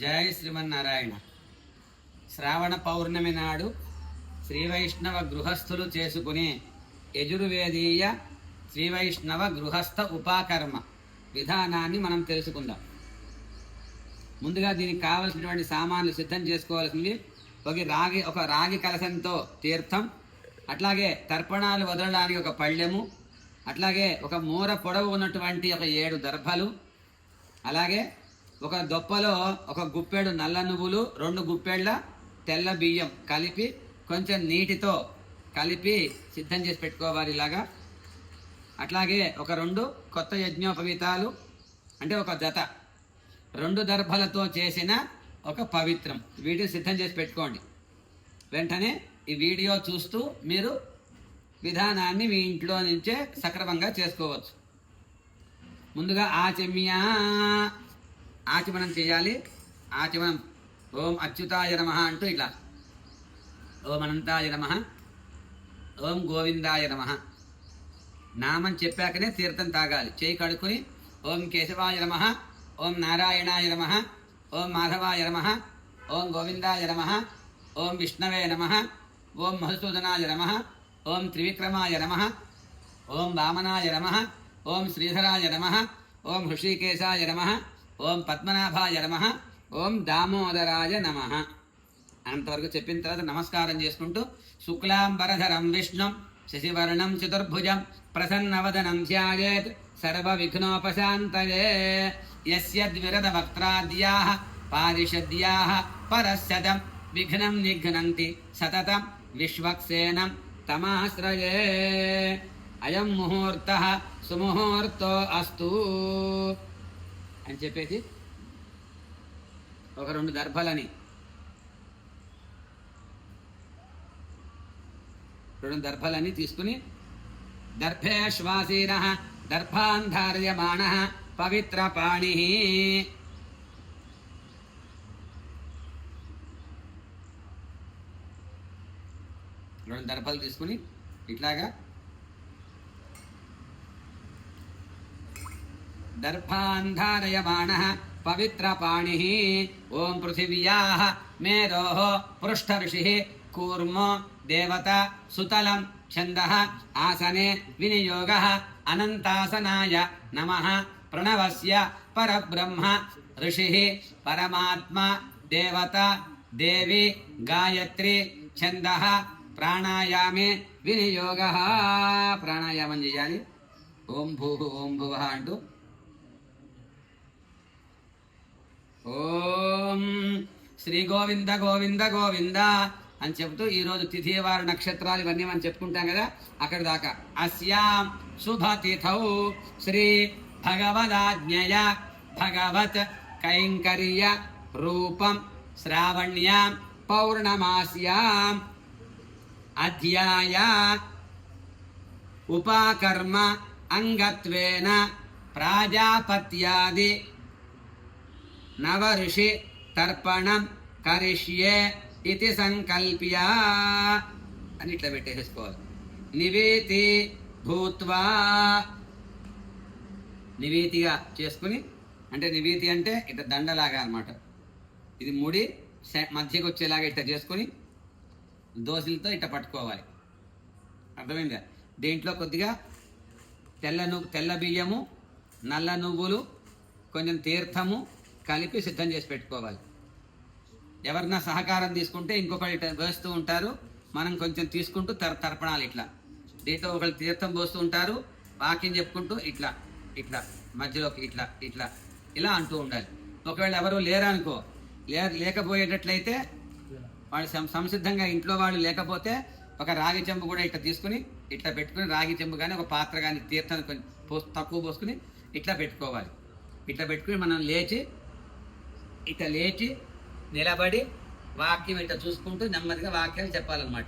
జయ శ్రీమన్నారాయణ. శ్రావణ పౌర్ణమి నాడు శ్రీ వైష్ణవ గృహస్థులు చేసుకునే యజుర్వేదీయ శ్రీ వైష్ణవ గృహస్థ ఉపాకర్మ విధానాన్ని మనం తెలుసుకుందాం. ముందుగా దీనికి కావలసినటువంటి సామాన్లు సిద్ధం చేసుకోవాల్సింది ఒక రాగి ఒక రాగి కలశంతో తీర్థం అట్లాగే తర్పణాలు వదలడానికి ఒక పళ్ళెము అట్లాగే ఒక మూర పొడవు ఉన్నటువంటి ఒక ఏడు దర్భలు అలాగే ఒక దొప్పలో ఒక గుప్పెడు నల్ల నువ్వులు రెండు గుప్పెళ్ళ తెల్ల బియ్యం కలిపి కొంచెం నీటితో కలిపి సిద్ధం చేసి పెట్టుకోవాలి ఇలాగా. అట్లాగే ఒక రెండు కొత్త యజ్ఞోపవీతాలు అంటే ఒక జత రెండు దర్భలతో చేసిన ఒక పవిత్రం. వీటిని సిద్ధం చేసి పెట్టుకోండి. వెంటనే ఈ వీడియో చూస్తూ మీరు విధానాన్ని మీ ఇంట్లో నుంచే సక్రమంగా చేసుకోవచ్చు. ముందుగా ఆచమ్య ఆచమనం చేయాలి ఆచమనం ఓం అచ్యుతాయ నమ అంటూ ఇట్లా ఓం అనంతాయ నమ ఓం గోవిందాయ నమ నామం చెప్పాకనే తీర్థం తాగాలి చేయి కడుక్కుని ఓం కేశవాయ నమ ఓం నారాయణాయ నమ ఓం మాధవాయ నమ ఓం గోవిందాయ నమ ఓం విష్ణవే నమ ఓం మధుసూదనాయ నమ ఓం త్రివిక్రమాయ నమ ఓం వామనాయ నమ ఓం శ్రీధరాయ నమ ఓం హృషికేశాయ నమ ఓం పద్మనాభాయ నమ. ఓం దామోదరాయ నమ. అంతవరకు చెప్పిన తర్వాత నమస్కారం చేసుకుంటూ శుక్లాంబరధరం విష్ణుం శశివర్ణం చతుర్భుజం ప్రసన్నవదనం ధ్యాయేత్ సర్వ విఘ్నోపశాంతయే యస్య ద్విరద వక్త్రాద్యాః పరశతం విఘ్నం నిఘ్నంతి సతతం విశ్వక్సేనం తమాశ్రయే. అయం ముహూర్త సుముహూర్తో అస్తు. అని చెప్పేసి ఒక రెండు దర్భలని రెండు దర్భలని తీసుకుని దర్భేశ్వాసీన దర్భాన్ ధార్యమాణ పవిత్ర పాణి రెండు దర్భలు తీసుకుని ఇట్లాగా దర్భాంధారయమాణ పవిత్రపాణి ఓం పృథివ్యా మేరో పృష్ఠఋషి కూర్మో దేవత సుతలం ఛంద ఆసనే వినియోగ అనంతాసనాయ నమ ప్రణవస్య పరబ్రహ్మ ఋషి పరమాత్మ దేవత దేవి గాయత్రి ఛంద ప్రాణాయామే వినియోగ ప్రాణాయామం చేయాలి ఓం భూ ఓం భువ అంటూ ఓం శ్రీ గోవింద గోవింద గోవింద అని చెబుతూ ఈరోజు తిథి వారు నక్షత్రాలు ఇవన్నీ మనం చెప్పుకుంటాం కదా అక్కడి దాకా. అస్యాం శుభతిథౌ శ్రీ భగవదాజ్ఞయ భగవత్ కైంకర్య రూపం శ్రావణ్యాం పౌర్ణమాస్యాం అధ్యాయ ఉపాకర్మ అంగత్వేన ప్రాజాపత్యాది నవఋషి తర్పణం కరిష్యే ఇది సంకల్పియా అని ఇట్లా పెట్టేసుకోవాలి నివేతి భూత్వా। నివేతిగా చేసుకుని అంటే నివేతి అంటే ఇట్లా దండలాగా అనమాట ఇది ముడి సె- మధ్యకి వచ్చేలాగా ఇట్లా చేసుకుని దోశలతో ఇట్లా పట్టుకోవాలి. అర్థమైందా? దీంట్లో కొద్దిగా తెల్ల నువ్వు తెల్ల బియ్యము నల్ల నువ్వులు కొంచెం తీర్థము కలిపి సిద్ధం చేసి పెట్టుకోవాలి. ఎవరన్నా సహకారం తీసుకుంటే ఇంకొకరు ఇట్లా వేస్తూ ఉంటారు. మనం కొంచెం తీసుకుంటూ తర తర్పణాలు ఇట్లా. దీంట్లో ఒకళ్ళు తీర్థం పోస్తూ ఉంటారు వాక్యం చెప్పుకుంటూ ఇట్లా ఇట్లా మధ్యలోకి ఇట్లా ఇట్లా ఇలా అంటూ ఉండాలి. ఒకవేళ ఎవరు లేరనుకో లే లేకపోయేటట్లయితే వాళ్ళు సం- సంసిద్ధంగా ఇంట్లో వాళ్ళు లేకపోతే ఒక రాగి చెంబు కూడా ఇట్లా తీసుకుని ఇట్లా పెట్టుకుని రాగి చెంబు కానీ ఒక పాత్ర కానీ తీర్థం కొంచెం పోస్ తక్కువ పోసుకుని ఇట్లా పెట్టుకోవాలి. ఇట్లా పెట్టుకుని మనం లేచి ఇట్లా లేచి నిలబడి వాక్యం ఇట చూసుకుంటూ నెమ్మదిగా వాక్యాలు చెప్పాలన్నమాట.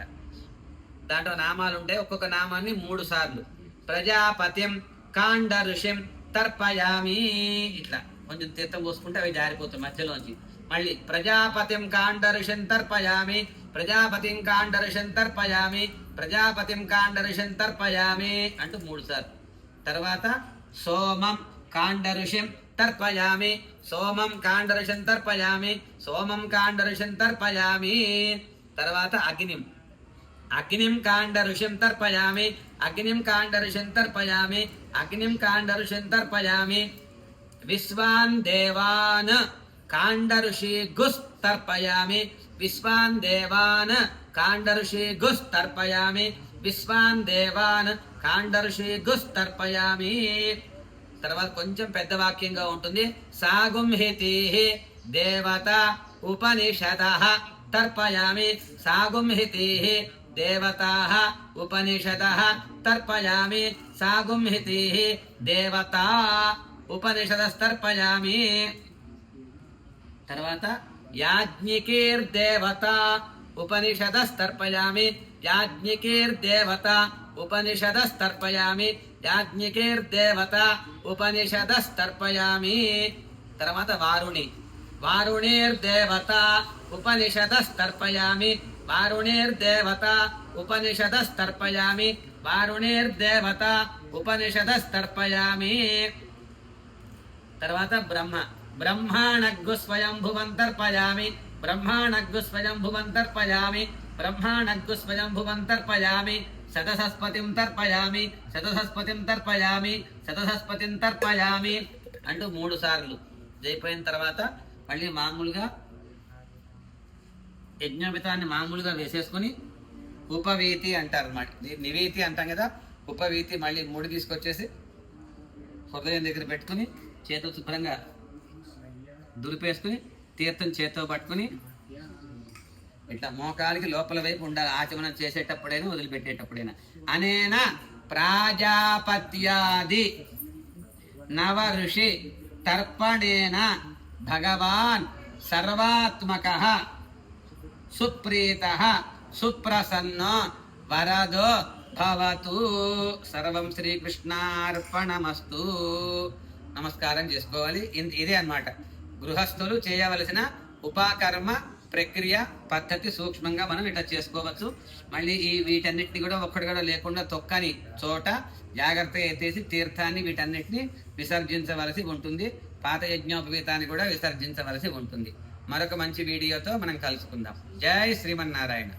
దాంట్లో నామాలు ఉంటాయి ఒక్కొక్క నామాన్ని మూడు సార్లు. ప్రజాపతిం కాండ ఋషిం తర్పయామి ఇట్లా. కొంచెం తీర్థం పోసుకుంటే అవి జారిపోతాయి మధ్యలోంచి. మళ్ళీ ప్రజాపతిం కాండ ఋషిం తర్పయామి ప్రజాపతిం కాండ ఋషిం తర్పయామి ప్రజాపతిం కాండ ఋషిం తర్పయామి అంటూ మూడు సార్లు. తర్వాత సోమం కాండ ఋషిం తర్పయామి సోమం కాండరుషం తర్పయామి సోమం కాండరుషం తర్పయామి తర్వాత అగ్నిం. అగ్నిం కాండ ఋషిం తర్పయామి। అగ్నిం కాండ ఋషిం తర్పయామి। అగ్నిం కాండ ఋషిం తర్పయామి। విశ్వాన్ దేవాన్ కాండ ఋషి గుస్ తర్పయామి। విశ్వాన్ దేవాన్ కాండ ఋషి గుస్ తర్పయామి। విశ్వాన్ దేవాన్ కాండ ఋషి గుస్ తర్పయామి। తర్వాత కొంచెం పెద్ద వాక్యంగా ఉంటుంది. సాగుంహితి దేవత ఉపనిషద తర్పయామి. సాగుంహితి దేవతా ఉపనిషద తర్పయామి. సాగుంహితి దేవతా ఉపనిషదస్తర్పయామి. తర్వాత యాజ్ఞికీర్దేవత ఉపనిషదస్తర్పయామి. యాజ్ఞికీర్దేవత ఉపనిషదస్తర్పయామి యాజ్ఞికీర్దేవత ఉపనిషదస్తర్పయామి తర్వాత వారుణి. వారుణీర్దేవత ఉపనిషదస్తర్పయామి. వారుణీర్దేవత ఉపనిషదస్తర్పయామి. వారుణీర్దేవత ఉపనిషదస్తర్పయామి. తర్వాత బ్రహ్మ. బ్రహ్మాణగ్గు స్వయంభువంతర్పయామి. బ్రహ్మాణగ్గు స్వయంభువంతర్పయామి. బ్రహ్మాణగ్గు స్వయంభువంతర్పయామి శతసస్పతిం తర్పయామి శతసస్పతిం తర్పయామి శతసస్పతిం తర్పయామి అంటూ మూడు సార్లు అయిపోయిన తర్వాత మళ్ళీ మామూలుగా యజ్ఞోపితాన్ని మామూలుగా వేసేసుకుని ఉపవీతి అంటారు అన్నమాట. నివేతి అంటాం కదా ఉపవీతి మళ్ళీ మూడు తీసుకొచ్చేసి హృదయం దగ్గర పెట్టుకుని చేతులు శుభ్రంగా దులిపేసుకుని తీర్థం చేత్తో పట్టుకుని ఇట్లా మోకాలికి లోపల వైపు ఉండాలి. ఆచమనం చేసేటప్పుడైనా వదిలిపెట్టేటప్పుడైనా. అనేన? ప్రాజాపత్యాది. నవ ఋషి తర్పణేన భగవాన్ సర్వాత్మక సుప్రీత సుప్రసన్నో వరదో భవతు. సర్వం శ్రీకృష్ణార్పణమస్తు. నమస్కారం చేసుకోవాలి. ఇదే అన్నమాట. గృహస్థులు చేయవలసిన ఉపాకర్మ ప్రక్రియ పద్ధతి సూక్ష్మంగా మనం ఇట్లా చేసుకోవచ్చు. మళ్ళీ ఈ వీటన్నిటిని కూడా ఒక్కటి కూడా లేకుండా తొక్కని చోట జాగ్రత్తగా ఎత్తేసి తీర్థాన్ని వీటన్నిటిని విసర్జించవలసి ఉంటుంది. పాత యజ్ఞోపవీతాన్ని కూడా విసర్జించవలసి ఉంటుంది. మరొక మంచి వీడియోతో మనం కలుసుకుందాం. జై శ్రీమన్నారాయణ.